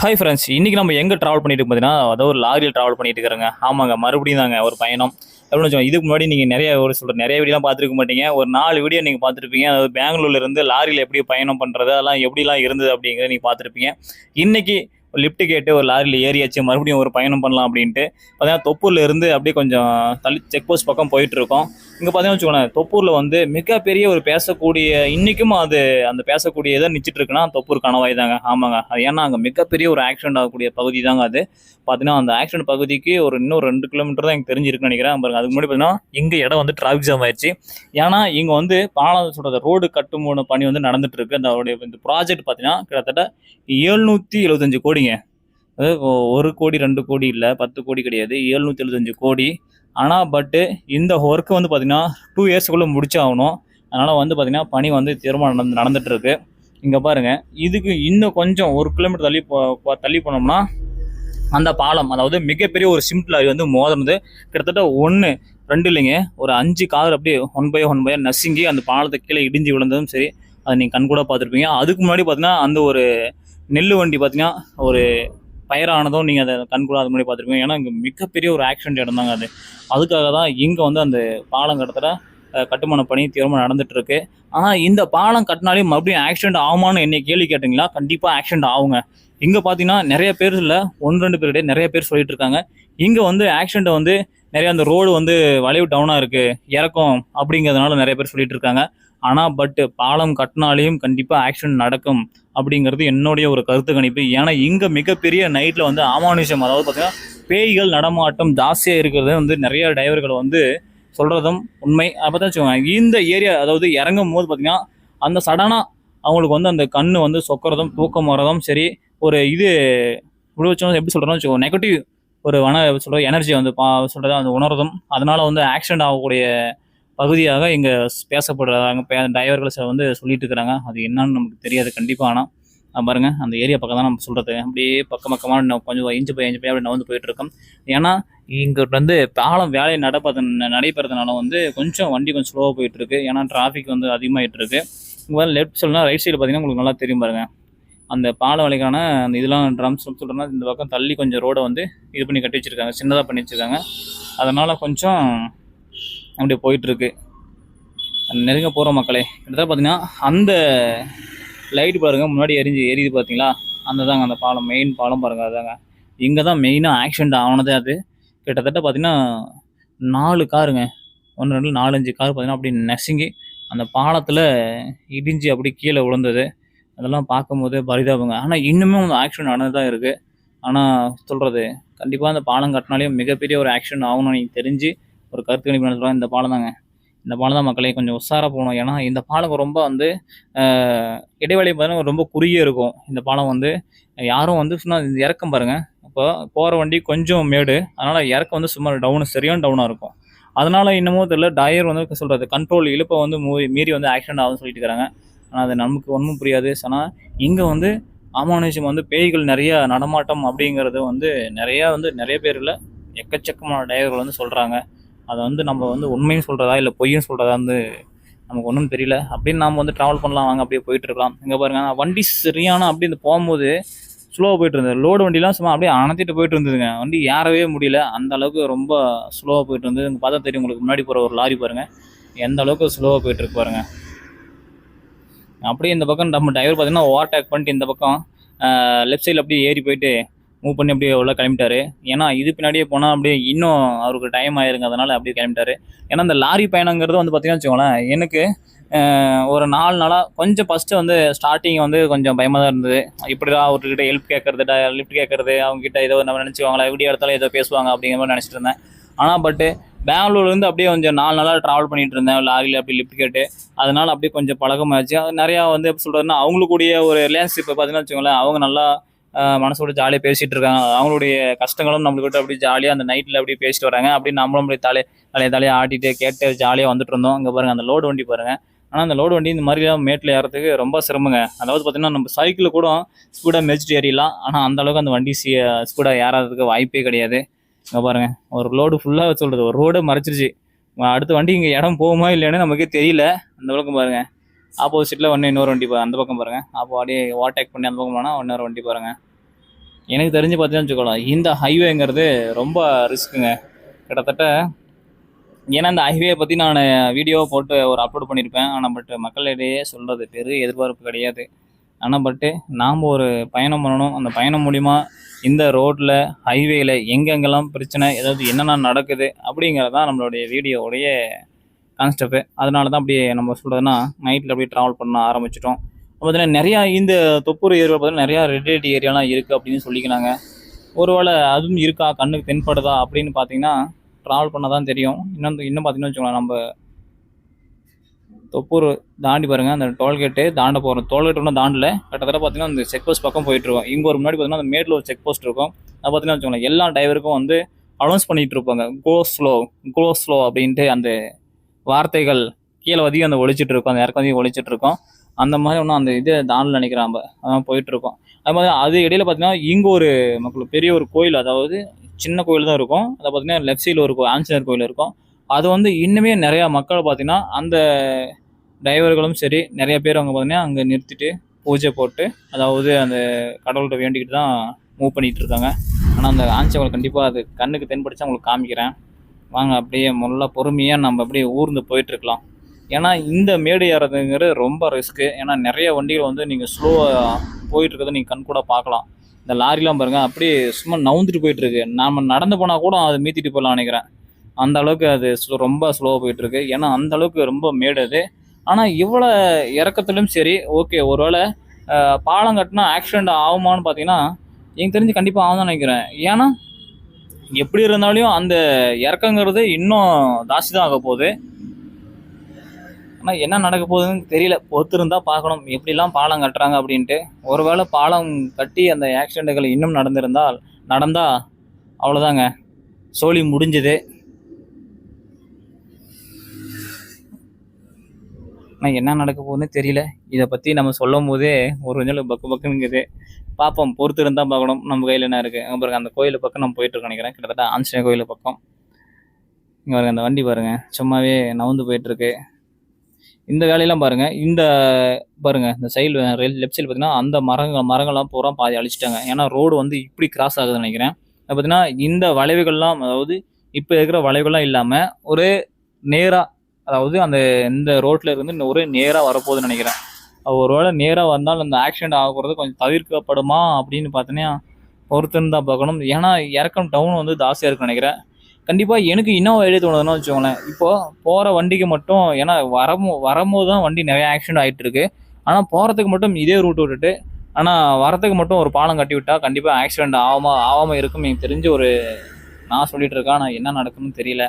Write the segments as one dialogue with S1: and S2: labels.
S1: Hi friends இன்றைக்கி நம்ம எங்கே ட்ராவல் பண்ணிட்டு பார்த்தீங்கன்னா அதாவது ஒரு லாரியில் ட்ராவல் பண்ணிட்டு இருக்கிறாங்க. ஆமாங்க மறுபடியும் தாங்க ஒரு பயணம். எப்படின்னு வச்சுக்கோங்க இதுக்கு முன்னாடி நீங்கள் நிறைய ஒரு சொல்கிற நிறைய வீடியோலாம் பார்த்துருக்க மாட்டீங்க. ஒரு நாலு வீடியோ நீங்கள் பார்த்துருப்பீங்க. அதாவது பெங்களூர்லேருந்து லாரியில் எப்படி பயணம் பண்ணுறது அதெல்லாம் எப்படிலாம் இருந்தது அப்படிங்கிறத நீங்கள் பார்த்துருப்பீங்க. இன்றைக்கி லிஃப்ட் கேட்டு ஒரு லாரியில் ஏறியாச்சு மறுபடியும் ஒரு பயணம் பண்ணலாம் அப்படின்ட்டு. பார்த்தீங்கன்னா தொப்பூரில் இருந்து அப்படியே கொஞ்சம் தள்ளி செக் போஸ்ட் பக்கம் போயிட்டு இருக்கோம் இங்கே பார்த்தீங்கன்னா வச்சுக்கோங்களேன் தொப்பூரில் வந்து மிகப்பெரிய ஒரு பேசக்கூடிய இன்றைக்கும் அது அந்த பேசக்கூடிய இதை நிச்சிட்டு இருக்குன்னா தொப்பூர் கணவாய் தாங்க. ஆமாங்க. அது ஏன்னா அங்கே மிகப்பெரிய ஒரு ஆக்சிடென்ட் ஆகக்கூடிய பகுதி தாங்க அது. பார்த்தீங்கன்னா அந்த ஆக்சிடென்ட் பகுதிக்கு ஒரு இன்னும் ரெண்டு கிலோமீட்டர் தான் எனக்கு தெரிஞ்சிருக்குன்னு நினைக்கிறேன். பாருங்க அதுக்கு முன்னாடி பார்த்தீங்கன்னா இங்கே இடம் வந்து டிராஃபிக் ஜாம் ஆயிடுச்சு. ஏன்னா இங்கே வந்து பாலம் சொல்கிற ரோடு கட்டுமான பணி வந்து நடந்துட்டு இருக்கு அந்த அவருடைய இந்த ப்ராஜெக்ட் பார்த்தீங்கன்னா கிட்டத்தட்ட எழுநூற்றி எழுபத்தஞ்சு கோடி அதாவது அது ஒரு கோடி ரெண்டு கோடி இல்லை பத்து கோடி கிடையாது எழுநூற்றி எழுபத்தஞ்சு கோடி. ஆனால் பட்டு இந்த ஒர்க்கு வந்து பார்த்தீங்கன்னா டூ இயர்ஸ்க்குள்ளே முடிச்சாகணும். அதனால் வந்து பார்த்தீங்கன்னா பணி வந்து தீர்மானம் நடந்து நடந்துகிட்ருக்கு இருக்கு இங்கே பாருங்க. இதுக்கு இன்னும் கொஞ்சம் ஒரு கிலோமீட்டர் தள்ளி போ தள்ளி போனோம்னா அந்த பாலம் அதாவது மிகப்பெரிய ஒரு சிம்பிள் லாரி வந்து மோதினது. கிட்டத்தட்ட ஒன்று ரெண்டு இல்லைங்க. ஒரு அஞ்சு கார் அப்படியே ஒன் பை ஒன் பை நசுங்கி அந்த பாலத்தை கீழே இடிஞ்சு விழுந்ததும் சரி அதை நீங்கள் கண்கூட பார்த்துருப்பீங்க. அதுக்கு முன்னாடி பார்த்தீங்கன்னா அந்த ஒரு நெல் வண்டி பார்த்தீங்கன்னா ஒரு பயிரானதும் நீங்கள் அதை கண்கூட அது முன்னாடி பார்த்துருப்பீங்க. ஏன்னா இங்கே மிகப்பெரிய ஒரு ஆக்சிடென்ட் இடம் தாங்க அது. அதுக்காக தான் இங்கே வந்து அந்த பாலம் கட்டத்தில் கட்டுமான பணி தீவிரமாக நடந்துகிட்ருக்கு ஆனால் இந்த பாலம் கட்டினாலே மறுபடியும் ஆக்சிடென்ட் ஆகுமான்னு என்னை கேள்வி கேட்டிங்களா? கண்டிப்பாக ஆக்சிடென்ட் ஆகுங்க. இங்கே பார்த்தீங்கன்னா நிறைய பேர் இல்லை ஒன்று ரெண்டு பேர் நிறைய பேர் சொல்லிட்டு இருக்காங்க. இங்கே வந்து ஆக்சிடென்ட் வந்து நிறைய அந்த ரோடு வந்து வளைவு டவுனாக இருக்குது இறக்கம் அப்படிங்கிறதுனால நிறைய பேர் சொல்லிட்டு இருக்காங்க. ஆனால் பட் பாலம் கட்டினாலேயும் கண்டிப்பாக ஆக்சிடென்ட் நடக்கும் அப்படிங்கிறது என்னுடைய ஒரு கருத்து கணிப்பு. ஏன்னா இங்கே மிகப்பெரிய நைட்டில் வந்து அமானுஷம் அதாவது பார்த்தீங்கன்னா பேய்கள் நடமாட்டம் ஜாஸ்தியாக இருக்கிறது வந்து நிறைய டிரைவர்கள் வந்து சொல்கிறதும் உண்மை. அப்போ தான் வச்சுக்கோங்க இந்த ஏரியா அதாவது இறங்கும் போது பார்த்தீங்கன்னா அந்த சடனாக அவங்களுக்கு வந்து அந்த கண் வந்து சொக்கிறதும் தூக்கம் வரதும் சரி ஒரு இது இப்படி எப்படி சொல்கிறோம்னு வச்சுக்கோ நெகட்டிவ் ஒரு வன சொல்கிற எனர்ஜி வந்து பா சொல்கிறது அந்த உணர்றதும் அதனால் வந்து ஆக்சிடென்ட் ஆகக்கூடிய பகுதியாக இங்கே பேசப்படுறாங்க பே டிரைவர்கள் சார் வந்து சொல்லிட்டு இருக்கிறாங்க. அது என்னன்னு நமக்கு தெரியாது கண்டிப்பாக ஆனால் பாருங்கள் அந்த ஏரியா பக்கம் தான் நம்ம சொல்கிறது அப்படியே பக்கம் பக்கமாக இன்னும் கொஞ்சம் இஞ்சி பை இஞ்சி போய் அப்படி நகர்ந்து போயிட்டு ஏன்னா இங்கே வந்து பாலம் வேலை நடப்பது நடைபெறதுனால வந்து கொஞ்சம் வண்டி கொஞ்சம் ஸ்லோவாக போயிட்டுருக்கு. ஏன்னா டிராஃபிக் வந்து அதிகமாகிட்டு இருக்குது இங்கே லெஃப்ட் சைடுனா ரைட் சைடு பார்த்தீங்கன்னா உங்களுக்கு நல்லா தெரியும் பாருங்கள் அந்த பாலம் வேலைக்கான அந்த இதெல்லாம் ட்ரம்ஸ் சொல்கிறோம்னா இந்த பக்கம் தள்ளி கொஞ்சம் ரோடை வந்து இது பண்ணி கட்டி வச்சிருக்காங்க. சின்னதாக பண்ணி வச்சுருக்காங்க. அதனால் கொஞ்சம் அப்படியே போயிட்டுருக்கு. நெருங்க போகிற மக்களே. கிட்டத்தட்ட பார்த்தீங்கன்னா அந்த லைட் பாருங்கள் முன்னாடி எரிஞ்சு எரியுது பார்த்தீங்களா அந்த தாங்க அந்த பாலம் மெயின் பாலம் பாருங்கள் அதாங்க. இங்கே தான் மெயினாக ஆக்சிடென்ட் ஆனதே அது. கிட்டத்தட்ட பார்த்தீங்கன்னா நாலு காருங்க. ஒன்று ரெண்டு நாலஞ்சு கார் பார்த்தீங்கன்னா அப்படி நசுங்கி அந்த பாலத்தில் இடிஞ்சு அப்படி கீழே விழுந்தது. அதெல்லாம் பார்க்கும்போது பரிதாபங்க. ஆனால் இன்னுமே அந்த ஆக்சிடென்ட் நடந்து தான் இருக்குது ஆனால் சொல்கிறது கண்டிப்பாக அந்த பாலம் கட்டினாலே மிகப்பெரிய ஒரு ஆக்சிடென்ட் ஆகணும்னு எனக்கு தெரிஞ்சு ஒரு கருத்து கணிப்பு நடத்துகிறோம் இந்த பாலம் தாங்க. இந்த பாலம் தான் மக்களே கொஞ்சம் உஷாராக போகணும். ஏன்னா இந்த பாலம் ரொம்ப வந்து இடைவெளி பார்த்தீங்கன்னா ரொம்ப குறுகிய இருக்கும். இந்த பாலம் வந்து யாரும் வந்து சும்மா இந்த இறக்கம் பாருங்கள் இப்போ போகிற வண்டி கொஞ்சம் மேடு. அதனால் இறக்கம் வந்து சும்மா டவுனு சரியான டவுனாக இருக்கும். அதனால் இன்னமும் தெரியல டயர் வந்து சொல்கிறது கண்ட்ரோல் இழுப்பை வந்து மூ- மீறி வந்து ஆக்சிடென்ட் ஆகுதுன்னு சொல்லிட்டு இருக்கிறாங்க ஆனால் அது நமக்கு ஒன்றும் புரியாது. ஆனால் இங்கே வந்து அமானுஷம் வந்து பேய்கள் நிறையா நடமாட்டம் அப்படிங்கிறது வந்து நிறையா வந்து நிறைய பேர் இல்லை எக்கச்சக்கமான டயர்கள் வந்து சொல்கிறாங்க அதை வந்து நம்ம வந்து உண்மையும் சொல்கிறதா இல்லை பொய்யும் சொல்கிறதா வந்து நமக்கு ஒன்றும் தெரியல. அப்படின்னு நாம் வந்து ட்ராவல் பண்ணலாம் வாங்க அப்படியே போயிட்டு இருக்கலாம் இங்கே பாருங்க வண்டி சரியான அப்படி இந்த போகும்போது ஸ்லோவாக போயிட்டு இருந்தது லோடு வண்டிலாம் சும்மா அப்படியே அணைத்திட்டு போயிட்டு இருந்ததுங்க வண்டி ஏறவே முடியல. அந்த அளவுக்கு ரொம்ப ஸ்லோவாக போயிட்டு இருந்தது இங்கே பார்த்தா தெரியும் உங்களுக்கு முன்னாடி போகிற ஒரு லாரி பாருங்கள் எந்த அளவுக்கு ஸ்லோவாக போயிட்டு பாருங்கள் அப்படியே இந்த பக்கம் நம்ம டிரைவர் பார்த்தீங்கன்னா ஓவர்டேக் பண்ணிட்டு இந்த பக்கம் லெஃப்ட் சைடில் அப்படியே ஏறி போயிட்டு மூவ் பண்ணி அப்படியே உள்ள கிளம்பிட்டாரு. ஏன்னா இது பின்னாடியே போனால் அப்படியே இன்னும் அவருக்கு டைம் ஆயிருங்க. அதனால் அப்படியே கிளம்பிட்டாரு. ஏன்னா அந்த லாரி பயணங்கிறது வந்து பார்த்தீங்கன்னா வச்சுக்கோங்களேன் எனக்கு ஒரு நாலு நாளாக கொஞ்சம் ஃபஸ்ட்டு வந்து ஸ்டார்டிங் வந்து கொஞ்சம் பயமாக தான் இருந்தது. இப்படிதான் அவர்கிட்ட ஹெல்ப் கேட்கறது லிஃப்ட் கேட்கறது அவங்ககிட்ட ஏதோ நம்ம நினச்சிவாங்களா வீடியோ எடுத்தாலும் ஏதோ பேசுவாங்க அப்படிங்கிற மாதிரி நினச்சிட்டு இருந்தேன். ஆனால் பட்டு பெங்களூர்லேருந்து அப்படியே கொஞ்சம் நாலு நாளாக ட்ராவல் பண்ணிகிட்டு இருந்தேன். லாரியில் அப்படி லிஃப்ட் கேட்டு அதனால் அப்படியே கொஞ்சம் பழக்கமாச்சு அது நிறையா வந்து எப்படி சொல்கிறதுனா அவங்களுக்குடைய ஒரு ரிலேஷன்ஷிப் பார்த்தீங்கன்னா வச்சுக்கோங்களேன் அவங்க நல்லா மனசோட ஜாலியாக பேசிகிட்டு இருக்காங்க. அவங்களுடைய கஷ்டங்களும் நம்மளுக்கிட்ட அப்படி ஜாலியாக அந்த நைட்டில் அப்படியே பேசிட்டு வராங்க. அப்படி நம்மளும் அப்படியே தலை தலையை தலையை ஆட்டிட்டு கேட்டு ஜாலியாக வந்துட்டு இருந்தோம். இங்கே பாருங்கள் அந்த லோடு வண்டி பாருங்கள் ஆனால் அந்த லோடு வண்டி இந்த மாதிரிலாம் மேட்டில் ஏறதுக்கு ரொம்ப சிரமங்க. அதாவது பார்த்தீங்கன்னா நம்ம சைக்கிளில் கூட ஸ்பீடாக மெதிச்சிட்டு ஏறிடலாம். ஆனால் அந்த அளவுக்கு அந்த வண்டி சீ ஸ்பீடாக ஏறாததுக்கு வாய்ப்பே கிடையாது. இங்கே பாருங்கள் ஒரு லோடு ஃபுல்லாக சொல்கிறது ஒரு ரோடே மறைச்சிருச்சு. அடுத்த வண்டி இங்கே இடம் போகுமா இல்லைன்னு நமக்கே தெரியல. அந்த அளவுக்கு பாருங்கள் ஆப்போசிட்டில் ஒன்று இன்னொரு வண்டி அந்த பக்கம் பாருங்கள் அப்போ அப்படியே ஓவர்டேக் பண்ணி அந்த பக்கம் போனால் இன்னொரு வண்டி பாருங்கள் எனக்கு தெரிஞ்சு பார்த்தீங்கன்னு வச்சுக்கோங்களேன் இந்த ஹைவேங்கிறது ரொம்ப ரிஸ்க்குங்க கிட்டத்தட்ட ஏன்னா இந்த ஹைவே பற்றி நான் வீடியோ போட்டு ஒரு அப்லோட் பண்ணியிருப்பேன் ஆனால் பட் மக்களிடையே சொல்கிறது பெரிய எதிர்பார்ப்பு கிடையாது. ஆனால் பட்டு நாம் ஒரு பயணம் பண்ணணும். அந்த பயணம் மூலிமா இந்த ரோட்டில் ஹைவேயில் எங்கெங்கெல்லாம் பிரச்சனை ஏதாவது என்னென்ன நடக்குது அப்படிங்கிறது தான் நம்மளுடைய வீடியோவுடைய கான்ஸ்டெப்ட் அதனால தான் அப்படியே நம்ம சொல்கிறதுனா நைட்டில் அப்படியே ட்ராவல் பண்ண ஆரம்பிச்சிட்டோம். பார்த்தீங்கன்னா நிறையா இந்த தொப்பூர் ஏரியாவில் பார்த்தீங்கன்னா நிறையா ரெட் ஏரியாலாம் இருக்குது அப்படின்னு சொல்லிக்கிறாங்க. ஒருவேளை அதுவும் இருக்கா? கண்ணுக்கு தென்படுதா? அப்படின்னு பார்த்தீங்கன்னா ட்ராவல் பண்ண தான் தெரியும். இன்னும் இன்னும் பார்த்தீங்கன்னா வச்சுக்கோங்களேன் நம்ம தொப்பூர் தாண்டி பாருங்கள் அந்த டோல்கேட்டு தாண்ட போகிறோம் டோல்கேட் ஒன்றும் தாண்டல. கிட்டத்தட்ட பார்த்தீங்கன்னா அந்த செக் போஸ்ட் பக்கம் போயிட்டுருக்கோம் இங்கே ஒரு முன்னாடி பார்த்தீங்கன்னா அந்த மேட்டில் ஒரு செக் போஸ்ட் இருக்கும். அது பார்த்தீங்கன்னா வச்சுக்கோங்களேன் எல்லா டிரைவருக்கும் வந்து அனௌன்ஸ் பண்ணிகிட்டு இருப்பாங்க. கோ ஸ்லோ கோ ஸ்லோ அப்படின்ட்டு அந்த வார்த்தைகள் கீழே வதியும் அந்த ஒழிச்சிட்டு இருக்கும் அந்த இறக்க ஒழிச்சிட்டு இருக்கும் அந்த மாதிரி ஒன்றும் அந்த இது தானில் நினைக்கிறான் அதான் போயிட்டு இருக்கோம் அது மாதிரி அது இடையில பார்த்தீங்கன்னா இங்கே ஒரு மக்கள் பெரிய ஒரு கோயில் அதாவது சின்ன கோயில் தான் இருக்கும். அதை பார்த்தீங்கன்னா லெஃப்ட் சைடில் ஒரு கோ- ஆஞ்சநேயர் கோயில் இருக்கும். அது வந்து இன்னுமே நிறையா மக்கள் பார்த்தீங்கன்னா அந்த டிரைவர்களும் சரி நிறைய பேர் அவங்க பார்த்தீங்கன்னா அங்கே நிறுத்திட்டு பூஜை போட்டு அதாவது அந்த கடவுள்கிட்ட வேண்டிக்கிட்டு தான் மூவ் பண்ணிகிட்டு இருக்காங்க. ஆனால் அந்த ஆஞ்சவங்களை கண்டிப்பாக அது கண்ணுக்கு தென்படிச்சா உங்களுக்கு காமிக்கிறேன். வாங்க அப்படியே முல்ல பொறுமையாக நம்ம அப்படியே ஊர்ந்து போயிட்டுருக்கலாம். ஏன்னா இந்த மேடு ஏறதுங்கிறது ரொம்ப ரிஸ்க்கு ஏன்னா நிறைய வண்டிகள் வந்து நீங்கள் ஸ்லோவாக போயிட்டுருக்கிறத நீங்கள் கண் கூட பார்க்கலாம். இந்த லாரிலாம் பாருங்க அப்படியே சும்மா நவுந்துட்டு போயிட்டுருக்கு. நாம் நடந்து போனால் கூட அதை மீத்திட்டு போகலாம் நினைக்கிறேன். அந்த அளவுக்கு அது ரொம்ப ஸ்லோவாக போயிட்டுருக்கு. ஏன்னா அந்த அளவுக்கு ரொம்ப மேடு அது. ஆனால் இவ்வளோ இறக்கத்துலையும் சரி ஓகே ஒருவேளை பாலம் கட்டினா ஆக்சிடென்ட் ஆகுமான்னு பார்த்தீங்கன்னா எனக்கு தெரிஞ்சு கண்டிப்பாக ஆகும் நினைக்கிறேன். ஏன்னா எப்படி இருந்தாலும் அந்த இறக்கங்கிறது இன்னும் ஜாஸ்தி தான் ஆக போகுது. ஆனால் என்ன நடக்க போகுதுன்னு தெரியல. பொறுத்திருந்தால் பார்க்கணும். எப்படிலாம் பாலம் கட்டுறாங்க அப்படின்ட்டு. ஒருவேளை பாலம் கட்டி அந்த ஆக்சிடெண்ட்டுகள் இன்னும் நடந்திருந்தால் நடந்தால் அவ்வளோதாங்க சோழி முடிஞ்சுது. ஆனால் என்ன நடக்க போகுதுன்னு தெரியல. இதை பற்றி நம்ம சொல்லும் போதே ஒரு கொஞ்சம் பக்கு பக்குங்குது பார்ப்போம் பொறுத்து இருந்தால் பார்க்கணும். நம்ம கையில் என்ன இருக்குது அங்கே அந்த கோயில் பக்கம் நம்ம போயிட்டுருக்கோம் நினைக்கிறேன். கிட்டத்தட்ட ஆஞ்சநேய கோயில் பக்கம். இங்கே பாருங்க அந்த வண்டி பாருங்க. சும்மாவே நவுந்து போயிட்டுருக்கு இந்த வேலையெல்லாம் பாருங்கள் இந்த பாருங்கள் இந்த சைடு லெஃப்ட் சைடு பார்த்தீங்கன்னா அந்த மரங்கள் மரங்கள்லாம் பூரா பாதி அழிச்சிட்டாங்க. ஏன்னா ரோடு வந்து இப்படி கிராஸ் ஆகுதுன்னு நினைக்கிறேன். பார்த்தீங்கன்னா இந்த வளைவுகள்லாம் அதாவது இப்போ இருக்கிற வளைவுகள்லாம் இல்லாமல் ஒரு நேராக அதாவது அந்த இந்த ரோட்டில் இருந்து ஒரே நேராக வரப்போகுதுன்னு நினைக்கிறேன். ஒரு ஒருவேளை நேராக வந்தால் அந்த ஆக்சிடென்ட் ஆகுறது கொஞ்சம் தவிர்க்கப்படுமா அப்படின்னு பார்த்தோன்னா பொறுத்துன்னு தான் பார்க்கணும். ஏன்னா இறக்கம் டவுன் வந்து ஜாஸ்தியாக இருக்குன்னு நினைக்கிறேன். கண்டிப்பாக எனக்கு இன்னும் ஐடியா தோணுதுன்னு வச்சுக்கோங்களேன். இப்போது போகிற வண்டிக்கு மட்டும் ஏன்னா வரமோ வரும்போது தான் வண்டி நிறைய ஆக்சிடென்ட் ஆகிட்டு இருக்கு ஆனால் போகிறதுக்கு மட்டும் இதே ரூட் விட்டுட்டு ஆனால் வரத்துக்கு மட்டும் ஒரு பாலம் கட்டி விட்டால் கண்டிப்பாக ஆக்சிடென்ட் ஆகாமல் ஆகாமல் இருக்கும் எனக்கு தெரிஞ்ச ஒரு நான் சொல்லிட்டு இருக்கேன். ஆனால் என்ன நடக்கும்னு தெரியல.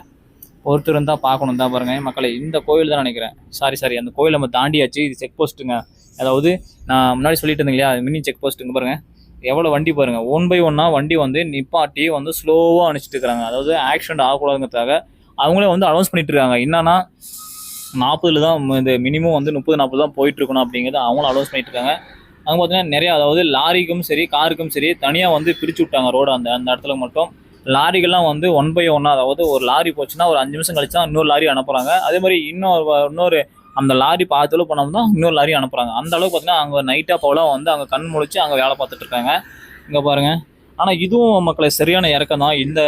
S1: ஒருத்தர் இருந்தால் பார்க்கணும் தான் பாருங்க. மக்களை இந்த கோயில் தான் நினைக்கிறேன். சாரி சாரி அந்த கோயில் நம்ம தாண்டியாச்சு. இது செக் போஸ்ட்டுங்க அதாவது நான் முன்னாடி சொல்லிட்டு இருந்தேன் இல்லையா? மினி செக் போஸ்ட்டுங்க பாருங்க. எவ்வளோ வண்டி பாருங்க. ஒன் பை ஒன்னா வண்டி வந்து நிப்பாட்டி வந்து ஸ்லோவாக அனுப்பிச்சிட்டு இருக்காங்க. அதாவது ஆக்சிடென்ட் ஆகக்கூடாதுங்கிறதுக்காக அவங்களே வந்து அனௌன்ஸ் பண்ணிட்டு இருக்காங்க. என்னன்னா நாற்பதுல தான் இந்த மினிமம் வந்து முப்பது நாற்பது தான் போயிட்டு இருக்கணும் அப்படிங்கிறத அவங்களும் அனௌன்ஸ் பண்ணிட்டு இருக்காங்க. அங்கே பார்த்தீங்கன்னா நிறையா அதாவது லாரிக்கும் சரி காருக்கும் சரி தனியாக வந்து பிரித்து விட்டாங்க ரோடு அந்த அந்த இடத்துல மட்டும். லாரிகள்லாம் வந்து ஒன் பை ஒன்னாக அதாவது ஒரு லாரி போச்சுன்னா ஒரு அஞ்சு நிமிஷம் கழிச்சு தான் இன்னொரு லாரி அனுப்புகிறாங்க அதே மாதிரி இன்னொரு இன்னொரு அந்த லாரி பார்த்தளவு பண்ணோம் தான் இன்னொரு லாரி அனுப்புகிறாங்க அந்த அளவுக்கு பார்த்தீங்கன்னா அங்கே நைட்டாக போல வந்து அங்கே கண் முழிச்சு அங்கே வேலை பார்த்துட்டு இருக்காங்க. இங்கே பாருங்கள் ஆனால் இதுவும் மக்களை சரியான இறக்கம் தான். இந்த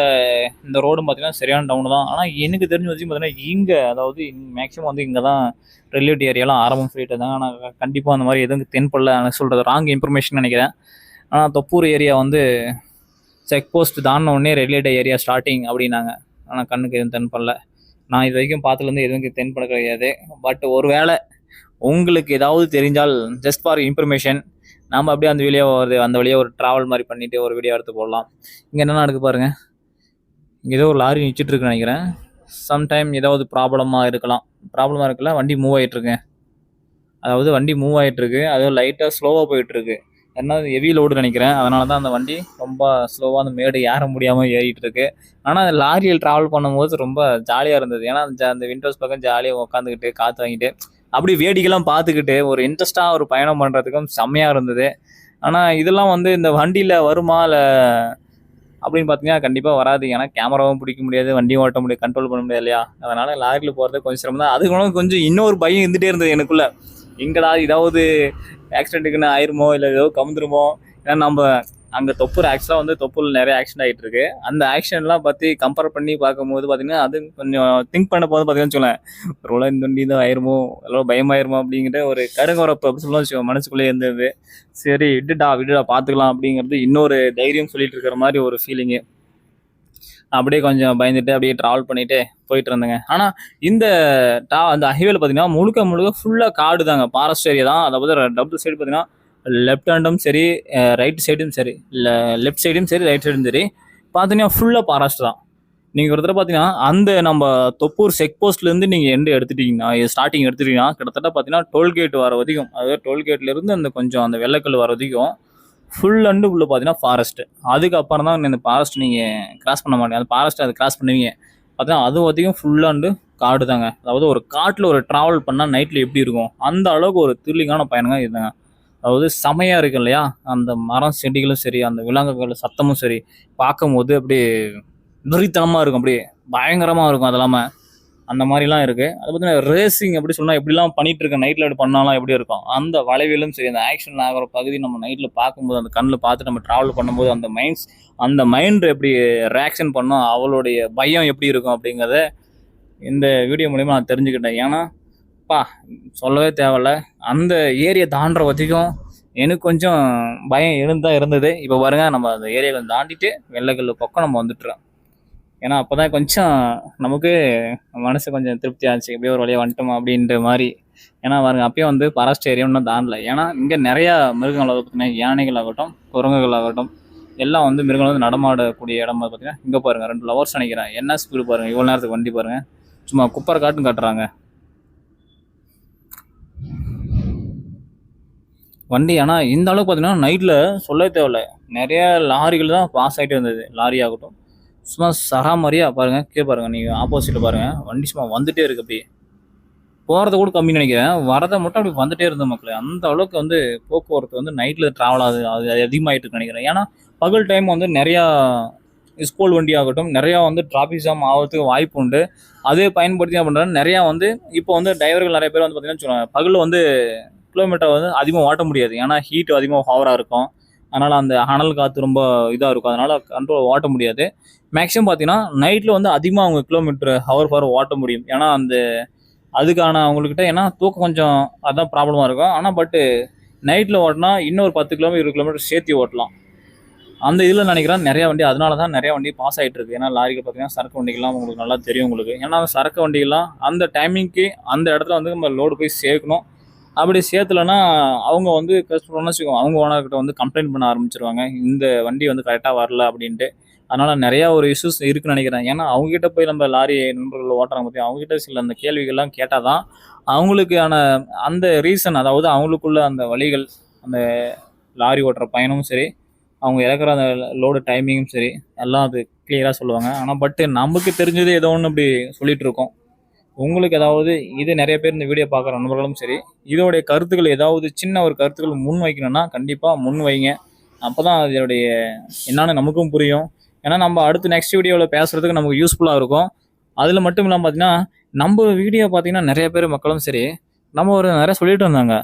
S1: இந்த ரோடும் பார்த்தீங்கன்னா சரியான டவுன் தான். ஆனால் எனக்கு தெரிஞ்ச வச்சு பார்த்தீங்கன்னா இங்கே அதாவது மேக்ஸிமம் வந்து இங்கே தான் ரிலேட்டிவ் ஏரியாலாம் ஆரம்பம் சொல்லிட்டு இருந்தாங்க. ஆனால் கண்டிப்பாக அந்த மாதிரி எதுவும் தென்படல. எனக்கு சொல்கிறது ராங் இன்ஃபர்மேஷன் நினைக்கிறேன். ஆனால் தொப்பூர் ஏரியா வந்து செக் போஸ்ட் தாண்டின உடனே ரெகுலேட்டர் ஏரியா ஸ்டார்டிங் அப்படின்னாங்க. ஆனால் கண்ணுக்கு எதுவும் தென்படல நான் இது வரைக்கும் பார்த்ததுலேருந்து எதுவும் தென்பட கிடையாது. பட் ஒருவேளை உங்களுக்கு ஏதாவது தெரிஞ்சால் ஜஸ்ட் ஃபார் இன்ஃபர்மேஷன் நாம் அப்படியே அந்த வீடியோ ஒரு அந்த வழியாக ஒரு ட்ராவல் மாதிரி பண்ணிவிட்டு ஒரு வீடியோ எடுத்து போடலாம். இங்கே என்ன நடக்கு பாருங்கள் இங்கே ஏதோ ஒரு லாரி நிச்சிட்ருக்கு நினைக்கிறேன். சம்டைம் ஏதாவது ப்ராப்ளமாக இருக்கலாம். ப்ராப்ளமாக இருக்கல வண்டி மூவ் ஆகிட்டுருக்கேன் அதாவது வண்டி மூவ் ஆகிட்டுருக்கு அதுவும் லைட்டாக ஸ்லோவாக போயிட்டுருக்கு ஏன்னா ஹெவி லோடு நினைக்கிறேன். அதனால தான் அந்த வண்டி ரொம்ப ஸ்லோவாக அந்த மேடு ஏற முடியாமல் ஏறிட்டு இருக்கு. ஆனால் அந்த லாரியில் ட்ராவல் பண்ணும்போது ரொம்ப ஜாலியாக இருந்தது. ஏன்னா அந்த அந்த விண்டோஸ் பக்கம் ஜாலியாக உட்காந்துக்கிட்டு காற்று வாங்கிட்டு அப்படி வேடிக்கைலாம் பார்த்துக்கிட்டு ஒரு இன்ட்ரெஸ்டாக ஒரு பயணம் பண்ணுறதுக்கும் செம்மையாக இருந்தது. ஆனால் இதெல்லாம் வந்து இந்த வண்டியில் வருமா இல்லை அப்படின்னு பார்த்தீங்கன்னா கண்டிப்பாக வராது. ஏன்னா கேமராவும் பிடிக்க முடியாது வண்டியும் ஓட்ட முடியாது கண்ட்ரோல் பண்ண முடியாது இல்லையா? அதனால் லாரியில் போகிறது கொஞ்சம் சிரமம் தான் அதுக்கு கூட கொஞ்சம் இன்னொரு பயம் இருந்துகிட்டே இருந்தது எனக்குள்ளே. எங்கடா ஏதாவது ஆக்சிடென்ட்டுக்குன்னு ஆயிருமோ இல்லை ஏதோ கமுந்துருமோ ஏன்னா நம்ம அங்கே தொப்புள் ஆக்சுவலாக வந்து தொப்புள் நிறைய ஆக்ஷன் ஆகிட்டு இருக்கு. அந்த ஆக்ஷன்லாம் பற்றி கம்பேர் பண்ணி பார்க்கும்போது பார்த்தீங்கன்னா அது கொஞ்சம் திங்க் பண்ண போது பார்த்தீங்கன்னு சொல்லேன் ஒரு வேளை இந்த தான் ஆயிருமோ எவ்வளோ பயமாயிருமோ அப்படிங்கிற ஒரு கருங்குறப்பு அப்படி சொல்லலாம் மனசுக்குள்ளே இருந்தது. சரி விட்டுடா விட்டுடா பார்த்துக்கலாம் அப்படிங்கிறது இன்னொரு தைரியம் சொல்லிட்டு இருக்கிற மாதிரி ஒரு ஃபீலிங்கு அப்படியே கொஞ்சம் பயந்துட்டு அப்படியே ட்ராவல் பண்ணிட்டு போயிட்டு இருந்தேங்க. ஆனால் இந்த டா அந்த ஹைவேல பார்த்தீங்கன்னா முழுக்க முழுக்க ஃபுல்லாக காடு தாங்க. ஃபாரஸ்ட் ஏரியா தான். அதாவது டபுள் சைடு பார்த்தீங்கன்னா லெஃப்ட் ஹேண்டும் சரி ரைட் சைடும் சரி இல்லை லெஃப்ட் சைடும் சரி ரைட் சைடும் சரி பார்த்தீங்கன்னா ஃபுல்லாக ஃபாரஸ்ட் தான். நீங்கள் ஒரு தடவை பார்த்தீங்கன்னா அந்த நம்ம தொப்பூர் செக் போஸ்ட்லேருந்து நீங்கள் எண்டு எடுத்துட்டீங்கன்னா ஸ்டார்டிங் எடுத்துட்டீங்கன்னா கிட்டத்தட்ட பார்த்தீங்கன்னா டோல்கேட் வர வரைக்கும் அதாவது டோல்கேட்லேருந்து அந்த கொஞ்சம் அந்த வெள்ளைக்கல் வர வரைக்கும் ஃபுல் அண்டு உள்ள பார்த்தீங்கன்னா ஃபாரஸ்ட்டு அதுக்கப்புறம் தான் இந்த ஃபாரஸ்ட் நீங்கள் கிராஸ் பண்ண மாட்டீங்க. அந்த ஃபாரஸ்ட் அதை கிராஸ் பண்ணுவீங்க. பார்த்தீங்கன்னா அது வரைக்கும் ஃபுல் அண்டு காடு தாங்க. அதாவது ஒரு காட்டில் ஒரு ட்ராவல் பண்ணால் நைட்டில் எப்படி இருக்கும்? அந்த அளவுக்கு ஒரு த்ரில்லிங்கான பயணங்க இதுதாங்க அதாவது செமையாக இருக்கு இல்லையா? அந்த மரம் செடிகளும் சரி அந்த விலங்குகள் சத்தமும் சரி பார்க்கும்போது அப்படியே வெறித்தனமாக இருக்கும். அப்படியே பயங்கரமாக இருக்கும் அது இல்லாமல் அந்த மாதிரிலாம் இருக்குது அதை பார்த்தீங்கன்னா ரேசிங் எப்படி சொன்னால் எப்படிலாம் பண்ணிட்டு இருக்க நைட்டில் அப்படி பண்ணாலாம் எப்படி இருக்கும். அந்த வளைவிலும் சரி அந்த ஆக்ஷன் ஆகிற பகுதி நம்ம நைட்டில் பார்க்கும்போது அந்த கண்ணில் பார்த்து நம்ம ட்ராவல் பண்ணும்போது அந்த மைண்ட்ஸ் அந்த மைண்ட் எப்படி ரியாக்ஷன் பண்ணோம் அவளுடைய பயம் எப்படி இருக்கும் அப்படிங்கிறத இந்த வீடியோ மூலிமா நான் தெரிஞ்சுக்கிட்டேன். ஏன்னா பா சொல்லவே தேவையில்ல. அந்த ஏரியை தாண்டுற வரைக்கும் எனக்கு கொஞ்சம் பயம் இருந்தால் இருந்தது. இப்போ பாருங்க நம்ம அந்த ஏரியாவில் தாண்டிட்டு வெள்ளைக்கல் பக்கம் நம்ம வந்துட்டுறோம். ஏன்னா அப்போ தான் கொஞ்சம் நமக்கு மனசு கொஞ்சம் திருப்தி ஆச்சு எப்படியோ ஒரு வழியாக வந்துட்டோமா அப்படின்ற மாதிரி. ஏன்னா பாருங்க அப்பயும் வந்து ஃபாரஸ்ட் ஏரியா ஒன்றும் தாண்டல. ஏன்னா இங்கே நிறையா மிருகங்கள் வந்து பார்த்தீங்கன்னா யானைகள் ஆகட்டும் குரங்குகள் ஆகட்டும் எல்லாம் வந்து மிருகங்கள் வந்து நடமாடக்கூடிய இடம் பார்த்தீங்கன்னா இங்கே பாருங்கள் ரெண்டு லவர்ஸ் நினைக்கிறேன். என்ன ஸ்பீடு பாருங்கள் இவ்வளோ நேரத்துக்கு வண்டி பாருங்க. சும்மா குப்பரை காட்டும் காட்டுறாங்க. வண்டி ஆனால் இந்த அளவுக்கு பார்த்தீங்கன்னா நைட்டில் சொல்லவே தேவையில்ல. நிறைய லாரிகள் தான் பாஸ் ஆகிட்டே இருந்தது. லாரி ஆகட்டும் சும்மா சராமரியா பாருங்க. கீழே பாருங்கள் நீங்கள் ஆப்போசிட்டில் பாருங்கள் வண்டி சும்மா வந்துகிட்டே இருக்கு அப்படியே. போகிறத கூட கம்மி நினைக்கிறேன். வரதை மட்டும் அப்படி வந்துட்டே இருந்த மக்களே. அந்த அளவுக்கு வந்து போக்குவரத்து வந்து நைட்டில் ட்ராவல் ஆகுது. அது அதிகமாகிட்டு நினைக்கிறேன். ஏன்னா பகல் டைம் வந்து நிறையா ஸ்கூல் வண்டி ஆகட்டும் நிறையா வந்து டிராஃபிக் ஜாம் ஆகிறதுக்கு வாய்ப்பு உண்டு. அதே பயன்படுத்தி என்ன பண்ணுறாங்க நிறையா வந்து இப்போ வந்து டிரைவர்கள் நிறைய பேர் வந்து பார்த்திங்கன்னா சொல்லுவாங்க பகலில் வந்து கிலோமீட்டர் வந்து அதிகமாக ஓட்ட முடியாது. ஏன்னா ஹீட் அதிகமாக ஹவராக இருக்கும். அதனால் அந்த அனல் காற்று ரொம்ப இதாக இருக்கும். அதனால் கண்ட்ரோல் ஓட்ட முடியாது. மேக்ஸிமம் பார்த்தீங்கன்னா நைட்டில் வந்து அதிகமாக அவங்க கிலோமீட்டர் ஹவர் ஃபார் ஓட்ட முடியும். ஏன்னா அந்த அதுக்கான அவங்கக்கிட்ட ஏன்னா தூக்கம் கொஞ்சம் அதுதான் ப்ராப்ளமாக இருக்கும். ஆனால் பட்டு நைட்டில் ஓட்டினா இன்னொரு பத்து கிலோமீட்டர் இருபது கிலோமீட்டர் சேர்த்து ஓட்டலாம். அந்த இதில் நினைக்கிறேன் நிறையா வண்டி அதனால தான் நிறைய வண்டி பாஸ் ஆகிட்டு இருக்குது ஏன்னா லாரிக்கு பார்த்தீங்கன்னா சரக்கு வண்டிகள்லாம் உங்களுக்கு நல்லா தெரியும் உங்களுக்கு. ஏன்னா சரக்கு வண்டிகள்லாம் அந்த டைமிங்க்கு அந்த இடத்துல வந்து நம்ம லோடு போய் சேர்க்கணும். அப்படி சேர்த்துலன்னா அவங்க வந்து கஷ்டப்படணும்னு வச்சுக்கோங்க அவங்க ஓனர்கிட்ட வந்து கம்ப்ளைண்ட் பண்ண ஆரம்பிச்சிருவாங்க. இந்த வண்டி வந்து கரெக்டாக வரல அப்படின்ட்டு. அதனால் நிறையா ஒரு இஷ்யூஸ் இருக்குன்னு நினைக்கிறேன். ஏன்னா அவங்ககிட்ட போய் நம்ம லாரி நண்பர்கள் ஓட்டுறாங்க பற்றி அவங்ககிட்ட சில அந்த கேள்விகள்லாம் கேட்டால் தான் அவங்களுக்கான அந்த ரீசன் அதாவது அவங்களுக்குள்ள அந்த வழிகள் அந்த லாரி ஓட்டுற பயணமும் சரி அவங்க இறக்குற அந்த லோடு டைமிங்கும் சரி எல்லாம் அது கிளியராக சொல்லுவாங்க. ஆனால் பட்டு நமக்கு தெரிஞ்சது ஏதோ ஒன்று அப்படி சொல்லிகிட்ருக்கோம் இருக்கோம். உங்களுக்கு ஏதாவது இது நிறைய பேர் இந்த வீடியோ பார்க்குற நண்பர்களும் சரி இதோடைய கருத்துக்கள் ஏதாவது சின்ன ஒரு கருத்துக்கள் முன் வைக்கணும்னா கண்டிப்பாக முன் வைங்க அப்போ தான் அதனுடைய என்னென்னு நமக்கும் புரியும். ஏன்னா நம்ம அடுத்து நெக்ஸ்ட் வீடியோவில் பேசுகிறதுக்கு நமக்கு யூஸ்ஃபுல்லாக இருக்கும். அதில் மட்டும் இல்லாமல் பார்த்தீங்கன்னா நம்ம வீடியோ பார்த்தீங்கன்னா நிறைய பேர் மக்களும் சரி நம்ம ஒரு நிறைய சொல்லிட்டு இருந்தாங்க.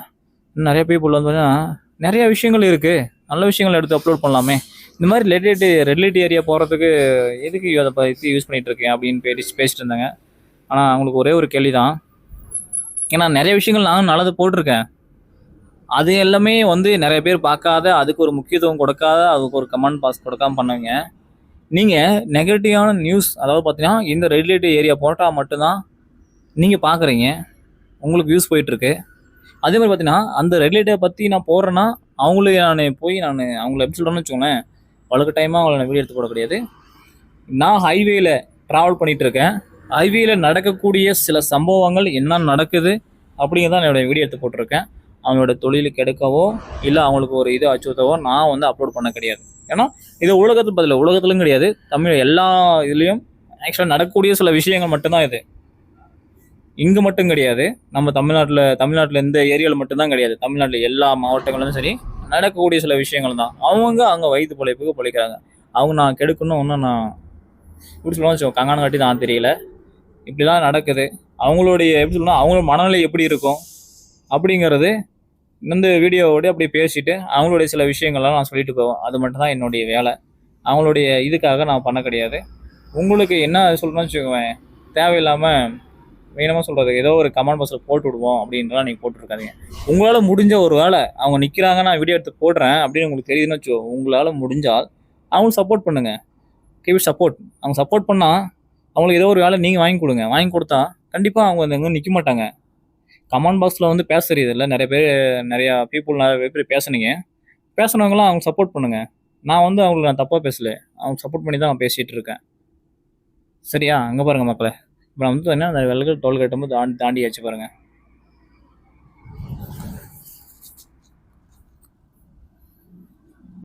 S1: நிறைய பீப்புள் வந்து பார்த்தீங்கன்னா நிறைய விஷயங்கள் இருக்குது நல்ல விஷயங்கள் எடுத்து அப்லோட் பண்ணலாமே. இந்த மாதிரி ரெட் ரிலேட்டிவ் ஏரியா போகிறதுக்கு எதுக்கு அதை பற்றி யூஸ் பண்ணிகிட்டு இருக்கேன் அப்படின்னு பேசி பேசிட்டு இருந்தாங்க. ஆனால் அவங்களுக்கு ஒரே ஒரு கேள்வி தான் ஏன்னா நிறைய விஷயங்கள் நானும் நல்லது போட்டிருக்கேன். அது எல்லாமே வந்து நிறைய பேர் பார்க்காத அதுக்கு ஒரு முக்கியத்துவம் கொடுக்காத அதுக்கு ஒரு கமெண்ட் பாஸ் கொடுக்காம பண்ணுவீங்க. நீங்கள் நெகட்டிவான நியூஸ் அதாவது பார்த்தீங்கன்னா இந்த ரெகுலேட்டிவ் ஏரியா போட்டால் மட்டும்தான் நீங்கள் பார்க்குறீங்க. உங்களுக்கு வியூஸ் போயிட்டுருக்கு. அதே மாதிரி பார்த்தீங்கன்னா அந்த ரெகுலேட்டரை பற்றி நான் போடுறேன்னா அவங்களுக்கு நான் போய் நான் அவங்கள எப்படி சொல்கிறேன்னு வச்சுக்கோங்களேன். வழக்கு டைமாக அவங்கள நான் வீடியோ எடுத்து போட கிடையாது. நான் ஹைவேயில் ட்ராவல் பண்ணிகிட்ருக்கேன் ஐவியில் நடக்கக்கூடிய சில சம்பவங்கள் என்ன நடக்குது அப்படிங்கிறத என்னோட வீடியோ எடுத்து போட்டிருக்கேன். அவங்களோட தொழிலுக்கு எடுக்கவோ இல்லை அவங்களுக்கு ஒரு இது அச்சுறுத்தவோ நான் வந்து அப்லோட் பண்ண கிடையாது. ஏன்னா இது உலகத்து பதில் உலகத்துலையும் கிடையாது. தமிழ் எல்லா இதுலேயும் ஆக்சுவலாக நடக்கக்கூடிய சில விஷயங்கள் மட்டும்தான் இது. இங்கே மட்டும் கிடையாது. நம்ம தமிழ்நாட்டில் தமிழ்நாட்டில் இந்த ஏரியாவில் மட்டும்தான் கிடையாது. தமிழ்நாட்டில் எல்லா மாவட்டங்களும் சரி நடக்கக்கூடிய சில விஷயங்கள் தான். அவங்க அங்கே வயிற்று பிழைப்புக்கு பிழைக்கிறாங்க. அவங்க நான் கெடுக்கணும் ஒன்றும் நான் இப்படி சொல்லுவாங்க வச்சுக்கோ கங்கானம் கட்டி தான் தெரியல. இப்படிலாம் நடக்குது. அவங்களுடைய எப்படி சொல்லணும் அவங்களோட மனநிலை எப்படி இருக்கும் அப்படிங்கிறது இந்த வீடியோவோட அப்படியே பேசிட்டு அவங்களுடைய சில விஷயங்கள்லாம் நான் சொல்லிட்டு போவேன். அது மட்டும்தான் என்னுடைய வேலை. அவங்களுடைய இதுக்காக நான் பண்ண கிடையாது. உங்களுக்கு என்ன சொல்லணும்னு வச்சுக்கோங்க தேவையில்லாமல் வேணுமா சொல்கிறது ஏதோ ஒரு கமெண்ட் பாக்ஸில் போட்டு விடுவோம் அப்படின்றலாம் நீங்கள் போட்டுருக்காதீங்க. உங்களால் முடிஞ்ச ஒரு வேலை அவங்க நிற்கிறாங்க நான் வீடியோ எடுத்து போடுறேன் அப்படின்னு உங்களுக்கு தெரியுதுன்னு வச்சுக்கோ உங்களால் முடிஞ்சால் அவங்களுக்கு சப்போர்ட் பண்ணுங்கள் கிவ் சப்போர்ட் அவங்க சப்போர்ட் பண்ணால் அவங்களுக்கு ஏதோ ஒரு வேலை நீங்கள் வாங்கி கொடுங்க. வாங்கி கொடுத்தா கண்டிப்பாக அவங்க வந்து எங்கே நிற்க மாட்டாங்க. கமெண்ட் பாக்ஸில் வந்து பேச தெரியுது நிறைய பேர் நிறையா பீப்புள் நிறைய பேர் பேசுனீங்க. பேசுனவங்களாம் அவங்க சப்போர்ட் பண்ணுங்கள் நான் வந்து அவங்களுக்கு நான் தப்பாக பேசல. அவங்க சப்போர்ட் பண்ணி தான் நான் பேசிகிட்டு இருக்கேன். சரியா? அங்கே பாருங்கள் மக்களை. இப்போ நான் வந்து என்ன அந்த வெள்ளங்கள் டோல் கட்டும்போது தாண்டி தாண்டியாச்சு பாருங்கள்